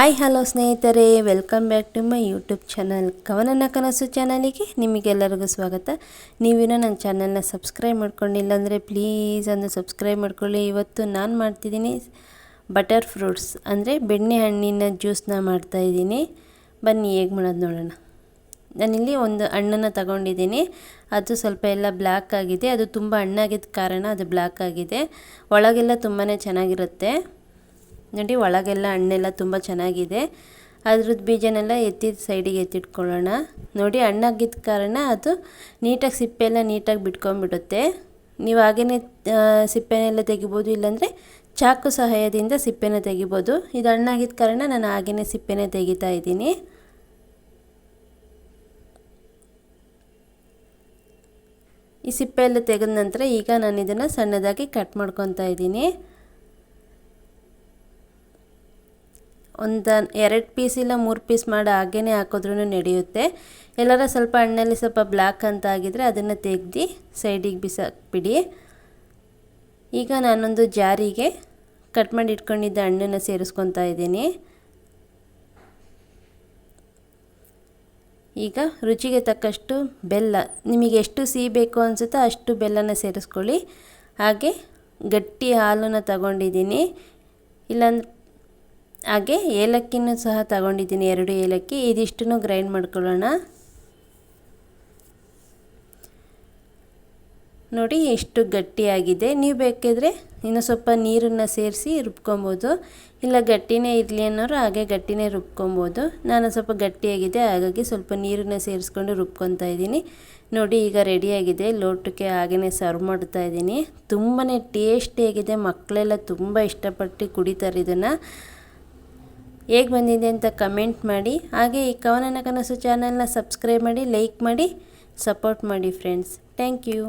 Hi, hello ಸ್ನೇಹಿತರೆ. Welcome back to my YouTube channel ಕವನನ ಕನಸು ಚಾನಲಿಗೆ ನಿಮಗೆಲ್ಲರಿಗೂ ಸ್ವಾಗತ. ನೀವಿನ್ನೂ ನನ್ನ ಚಾನಲ್ನ ಸಬ್ಸ್ಕ್ರೈಬ್ ಮಾಡ್ಕೊಂಡಿಲ್ಲ ಅಂದರೆ ಪ್ಲೀಸ್ ಅದನ್ನು ಸಬ್ಸ್ಕ್ರೈಬ್ ಮಾಡ್ಕೊಳ್ಳಿ. ಇವತ್ತು ನಾನು ಮಾಡ್ತಿದ್ದೀನಿ ಬಟರ್ ಫ್ರೂಟ್ಸ್ ಅಂದರೆ ಬೆಣ್ಣೆ ಹಣ್ಣಿನ ಜ್ಯೂಸ್ನ ಮಾಡ್ತಾಯಿದ್ದೀನಿ ಬನ್ನಿ, ಹೇಗೆ ಮಾಡೋದು ನೋಡೋಣ. ನಾನಿಲ್ಲಿ ಒಂದು ಹಣ್ಣನ್ನು ತಗೊಂಡಿದ್ದೀನಿ. ಅದು ಸ್ವಲ್ಪ ಎಲ್ಲ ಬ್ಲ್ಯಾಕ್ ಆಗಿದೆ. ಅದು ತುಂಬ ಹಣ್ಣಾಗಿದ್ದ ಕಾರಣ ಅದು ಬ್ಲ್ಯಾಕ್ ಆಗಿದೆ. ಒಳಗೆಲ್ಲ ತುಂಬಾ ಚೆನ್ನಾಗಿರುತ್ತೆ. ನೋಡಿ, ಒಳಗೆಲ್ಲ ಹಣ್ಣೆಲ್ಲ ತುಂಬ ಚೆನ್ನಾಗಿದೆ. ಅದ್ರದ್ದು ಬೀಜನೆಲ್ಲ ಎತ್ತಿದ ಸೈಡಿಗೆ ಎತ್ತಿಟ್ಕೊಳ್ಳೋಣ. ನೋಡಿ, ಹಣ್ಣಾಗಿದ್ದ ಕಾರಣ ಅದು ನೀಟಾಗಿ ಸಿಪ್ಪೆಲ್ಲ ನೀಟಾಗಿ ಬಿಟ್ಕೊಂಡ್ಬಿಡುತ್ತೆ. ನೀವು ಹಾಗೇ ಸಿಪ್ಪೆನೆಲ್ಲ ತೆಗಿಬೋದು, ಇಲ್ಲಾಂದರೆ ಚಾಕು ಸಹಾಯದಿಂದ ಸಿಪ್ಪೆನ ತೆಗಿಬೋದು. ಇದು ಹಣ್ಣಾಗಿದ್ದ ಕಾರಣ ನಾನು ಹಾಗೇ ಸಿಪ್ಪೆನೇ ತೆಗಿತಾ ಇದ್ದೀನಿ. ಈ ಸಿಪ್ಪೆ ಎಲ್ಲ ತೆಗೆದ ನಂತರ ಈಗ ನಾನು ಇದನ್ನು ಸಣ್ಣದಾಗಿ ಕಟ್ ಮಾಡ್ಕೊತಾ ಇದ್ದೀನಿ. ಒಂದು ಎರಡು ಪೀಸ್ ಇಲ್ಲ ಮೂರು ಪೀಸ್ ಮಾಡಿ ಹಾಗೇ ಹಾಕಿದ್ರೂ ನಡೆಯುತ್ತೆ. ಎಲ್ಲರ ಸ್ವಲ್ಪ ಹಣ್ಣಲ್ಲಿ ಸ್ವಲ್ಪ ಬ್ಲ್ಯಾಕ್ ಅಂತ ಆಗಿದ್ರೆ ಅದನ್ನು ತೆಗ್ದು ಸೈಡಿಗೆ ಬಿಸಾಕ್ಬಿಡಿ. ಈಗ ನಾನೊಂದು ಜಾರಿಗೆ ಕಟ್ ಮಾಡಿ ಇಟ್ಕೊಂಡಿದ್ದ ಹಣ್ಣನ್ನು ಸೇರಿಸ್ಕೊತಾ ಇದ್ದೀನಿ. ಈಗ ರುಚಿಗೆ ತಕ್ಕಷ್ಟು ಬೆಲ್ಲ, ನಿಮಗೆ ಎಷ್ಟು ಸಿಹಿ ಬೇಕು ಅನಿಸುತ್ತೋ ಅಷ್ಟು ಬೆಲ್ಲನ ಸೇರಿಸ್ಕೊಳ್ಳಿ. ಹಾಗೆ ಗಟ್ಟಿ ಹಾಲನ್ನು ತಗೊಂಡಿದ್ದೀನಿ. ಇಲ್ಲಾಂದ್ರೆ ಹಾಗೆ ಏಲಕ್ಕಿನೂ ಸಹ ತಗೊಂಡಿದ್ದೀನಿ, ಎರಡು ಏಲಕ್ಕಿ. ಇದಿಷ್ಟನ್ನು ಗ್ರೈಂಡ್ ಮಾಡ್ಕೊಳ್ಳೋಣ. ನೋಡಿ ಎಷ್ಟು ಗಟ್ಟಿಯಾಗಿದೆ. ನೀವು ಬೇಕಿದ್ರೆ ಇನ್ನು ಸ್ವಲ್ಪ ನೀರನ್ನು ಸೇರಿಸಿ ರುಬ್ಕೊಬೋದು. ಇಲ್ಲ, ಗಟ್ಟಿನೇ ಇರಲಿ ಅನ್ನೋರು ಹಾಗೆ ಗಟ್ಟಿನೇ ರುಬ್ಕೊಬೋದು. ನಾನು ಸ್ವಲ್ಪ ಗಟ್ಟಿಯಾಗಿದೆ, ಹಾಗಾಗಿ ಸ್ವಲ್ಪ ನೀರನ್ನು ಸೇರಿಸ್ಕೊಂಡು ರುಬ್ಕೊತಾ ಇದ್ದೀನಿ. ನೋಡಿ, ಈಗ ರೆಡಿಯಾಗಿದೆ. ಲೋಟಕ್ಕೆ ಹಾಗೆಯೇ ಸರ್ವ್ ಮಾಡ್ತಾ ಇದ್ದೀನಿ. ತುಂಬಾ ಟೇಸ್ಟಿಯಾಗಿದೆ. ಮಕ್ಕಳೆಲ್ಲ ತುಂಬ ಇಷ್ಟಪಟ್ಟು ಕುಡಿತಾರೆ ಇದನ್ನು. ಹೇಗೆ ಬಂದಿದೆ ಅಂತ ಕಮೆಂಟ್ ಮಾಡಿ. ಹಾಗೆ ಈ ಕವನನ ಕನಸು ಚಾನಲ್ನ ಸಬ್ಸ್ಕ್ರೈಬ್ ಮಾಡಿ ಲೈಕ್ ಮಾಡಿ ಸಪೋರ್ಟ್ ಮಾಡಿ ಫ್ರೆಂಡ್ಸ್ ಥ್ಯಾಂಕ್ ಯು